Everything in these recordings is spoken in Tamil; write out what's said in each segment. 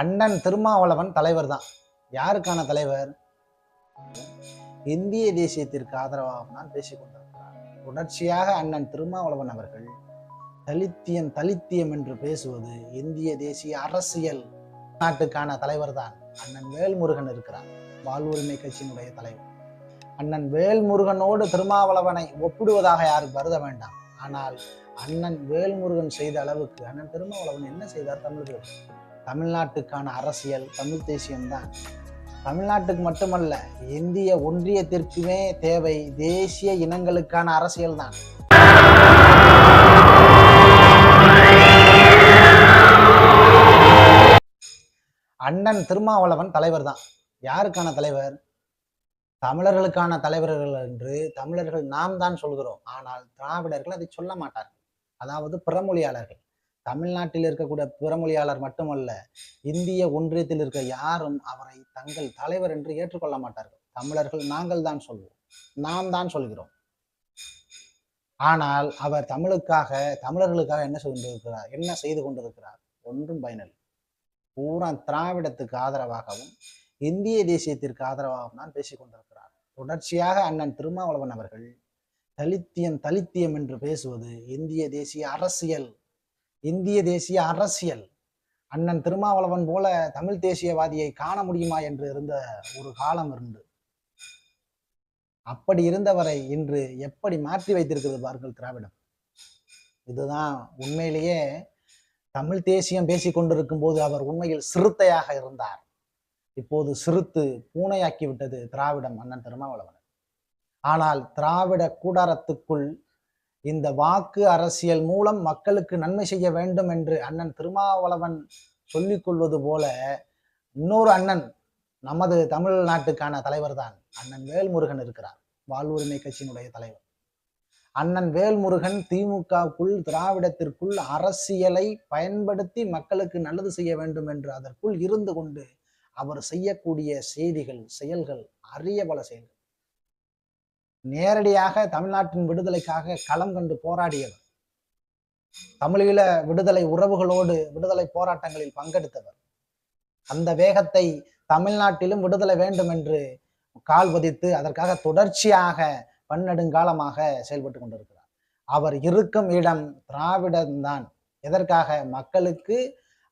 அண்ணன் திருமாவளவன் தலைவர் தான் யாருக்கான தலைவர்? இந்திய தேசியத்திற்கு ஆதரவாக தான் பேசிக்கொண்டிருக்கிறார் தொடர்ச்சியாக அண்ணன் திருமாவளவன் அவர்கள் தலித்தியம் தலித்தியம் என்று பேசுவது இந்திய தேசிய அரசியல் நாட்டுக்கான தலைவர் தான் அண்ணன் வேல்முருகன் இருக்கிறார். வாழ்வுரிமை கட்சியினுடைய தலைவர். அண்ணன் வேல்முருகனோடு திருமாவளவனை ஒப்பிடுவதாக யாரும் கருத வேண்டாம். ஆனால் அண்ணன் வேல்முருகன் செய்த அளவுக்கு அண்ணன் திருமாவளவன் என்ன செய்தார் தமிழர்கள் தமிழ்நாட்டுக்கான அரசியல் தமிழ் தேசியம்தான். தமிழ்நாட்டுக்கு மட்டுமல்ல இந்திய ஒன்றியத்திற்குமே தேவை தேசிய இனங்களுக்கான அரசியல் தான் அண்ணன் திருமாவளவன் தலைவர் தான் யாருக்கான தலைவர்? தமிழர்களுக்கான தலைவர்கள் என்று தமிழர்கள் நாம் தான் சொல்கிறோம். ஆனால் திராவிடர்கள் அதை சொல்ல மாட்டார்கள். அதாவது பிறமொழியாளர்கள். தமிழ்நாட்டில் இருக்கக்கூடிய பிறமொழியாளர் மட்டுமல்ல இந்திய ஒன்றியத்தில் இருக்க யாரும் அவரை தங்கள் தலைவர் என்று ஏற்றுக்கொள்ள மாட்டார்கள். தமிழர்கள் நாங்கள் தான் சொல்வோம். நாம் தான் சொல்கிறோம். ஆனால் அவர் தமிழுக்காக தமிழர்களுக்காக என்ன செய்து கொண்டிருக்கிறார் என்ன செய்து கொண்டிருக்கிறார்? ஒன்றும் பயனில்லை. பூரா திராவிடத்துக்கு ஆதரவாகவும் இந்திய தேசியத்திற்கு ஆதரவாகவும் தான் பேசிக் கொண்டிருக்கிறார். தொடர்ச்சியாக அண்ணன் திருமாவளவன் அவர்கள் தலித்தியம் தலித்தியம் என்று பேசுவது இந்திய தேசிய அரசியல் இந்திய தேசிய அரசியல். அண்ணன் திருமாவளவன் போல தமிழ் தேசியவாதியை காண முடியுமா என்று இருந்த ஒரு காலம் இருந்து. அப்படி இருந்தவரை இன்று எப்படி மாற்றி வைத்திருக்கிறது பாருங்கள் திராவிடம். இதுதான் உண்மையிலேயே தமிழ் தேசியம் பேசிக் கொண்டிருக்கும் போது அவர் உண்மையில் சிறுத்தையாக இருந்தார். இப்போது சிறுத்து பூனையாக்கி விட்டது திராவிடம் அண்ணன் திருமாவளவன். ஆனால் திராவிட கூடாரத்துக்குள் இந்த வாக்கு அரசியல் மூலம் மக்களுக்கு நன்மை செய்ய வேண்டும் என்று அண்ணன் திருமாவளவன் சொல்லிக் கொள்வது போல இன்னொரு அண்ணன் நமது தமிழ்நாட்டுக்கான தலைவர் தான் அண்ணன் வேல்முருகன் இருக்கிறார். வாழ்வுரிமை கட்சியினுடைய தலைவர். அண்ணன் வேல்முருகன் திமுகவுக்குள் திராவிடத்திற்குள் அரசியலை பயன்படுத்தி மக்களுக்கு நல்லது செய்ய வேண்டும் என்று அதற்குள் இருந்து கொண்டு அவர் செய்யக்கூடிய செய்திகள் செயல்கள் அரிய பல செயல்கள். நேரடியாக தமிழ்நாட்டின் விடுதலைக்காக களம் கண்டு போராடியவர். தமிழீழ விடுதலை உறவுகளோடு விடுதலை போராட்டங்களில் பங்கெடுத்தவர். அந்த வேகத்தை தமிழ்நாட்டிலும் விடுதலை வேண்டும் என்று கால் பதித்து அதற்காக தொடர்ச்சியாக பன்னெடுங்காலமாக செயல்பட்டு கொண்டிருக்கிறார். அவர் இருக்கும் இடம் திராவிடம்தான். எதற்காக? மக்களுக்கு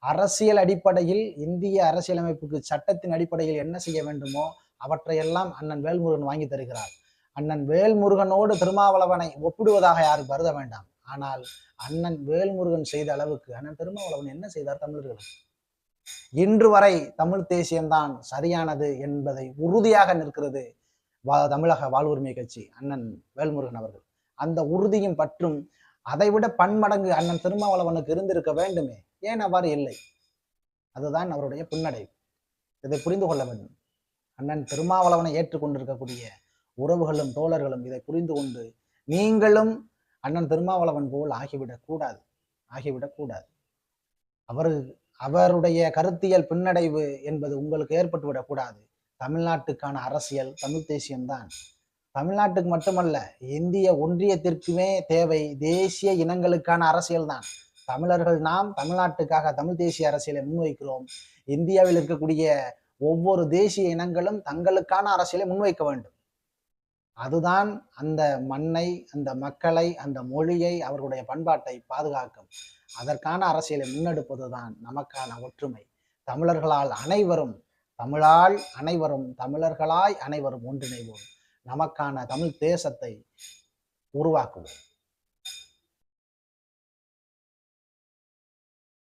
அரசியல் அடிப்படையில் இந்திய அரசியலமைப்புக்கு சட்டத்தின் அடிப்படையில் என்ன செய்ய வேண்டுமோ அவற்றையெல்லாம் அண்ணன் வேல்முருகன் வாங்கி தருகிறார். அண்ணன் வேல்முருகனோடு திருமாவளவனை ஒப்பிடுவதாக யாரும் கருத வேண்டாம். ஆனால் அண்ணன் வேல்முருகன் செய்த அளவுக்கு அண்ணன் திருமாவளவன் என்ன செய்தார் தமிழர்களுக்கு இன்று வரை தமிழ் தேசியம்தான் சரியானது என்பதை உறுதியாக நிற்கிறது வா தமிழக வாழ்வுரிமை கட்சி அண்ணன் வேல்முருகன் அவர்கள். அந்த உறுதியும் பற்றும் அதைவிட பன்மடங்கு அண்ணன் திருமாவளவனுக்கு இருந்திருக்க வேண்டுமே ஏன் அவ்வாறு இல்லை? அதுதான் அவருடைய புன்னடை. இதை புரிந்து கொள்ள வேண்டும். அண்ணன் திருமாவளவனை ஏற்றுக்கொண்டிருக்கக்கூடிய உறவுகளும் தோழர்களும் இதை புரிந்து கொண்டு நீங்களும் அண்ணன் திருமாவளவன் போல் ஆகிவிடக்கூடாது ஆகிவிடக்கூடாது அவர் அவருடைய கருத்தியல் பின்னடைவு என்பது உங்களுக்கு ஏற்பட்டு விடக்கூடாது தமிழ்நாட்டுக்கான அரசியல் தமிழ் தேசியம்தான். தமிழ்நாட்டுக்கு மட்டுமல்ல இந்திய ஒன்றியத்திற்குமே தேவை தேசிய இனங்களுக்கான அரசியல் தான் தமிழர்கள் நாம் தமிழ்நாட்டுக்காக தமிழ் தேசிய அரசியலை முன்வைக்கிறோம். இந்தியாவில் இருக்கக்கூடிய ஒவ்வொரு தேசிய இனங்களும் தங்களுக்கான அரசியலை முன்வைக்க வேண்டும். அதுதான் அந்த மண்ணை அந்த மக்களை அந்த மொழியை அவர்களுடைய பண்பாட்டை பாதுகாக்கும். அதற்கான அரசியலை முன்னெடுப்பதுதான் நமக்கான ஒற்றுமை. தமிழர்களால் அனைவரும் தமிழால் அனைவரும் தமிழர்களாய் அனைவரும் ஒன்றிணைவோம். நமக்கான தமிழ் தேசத்தை உருவாக்குவோம்.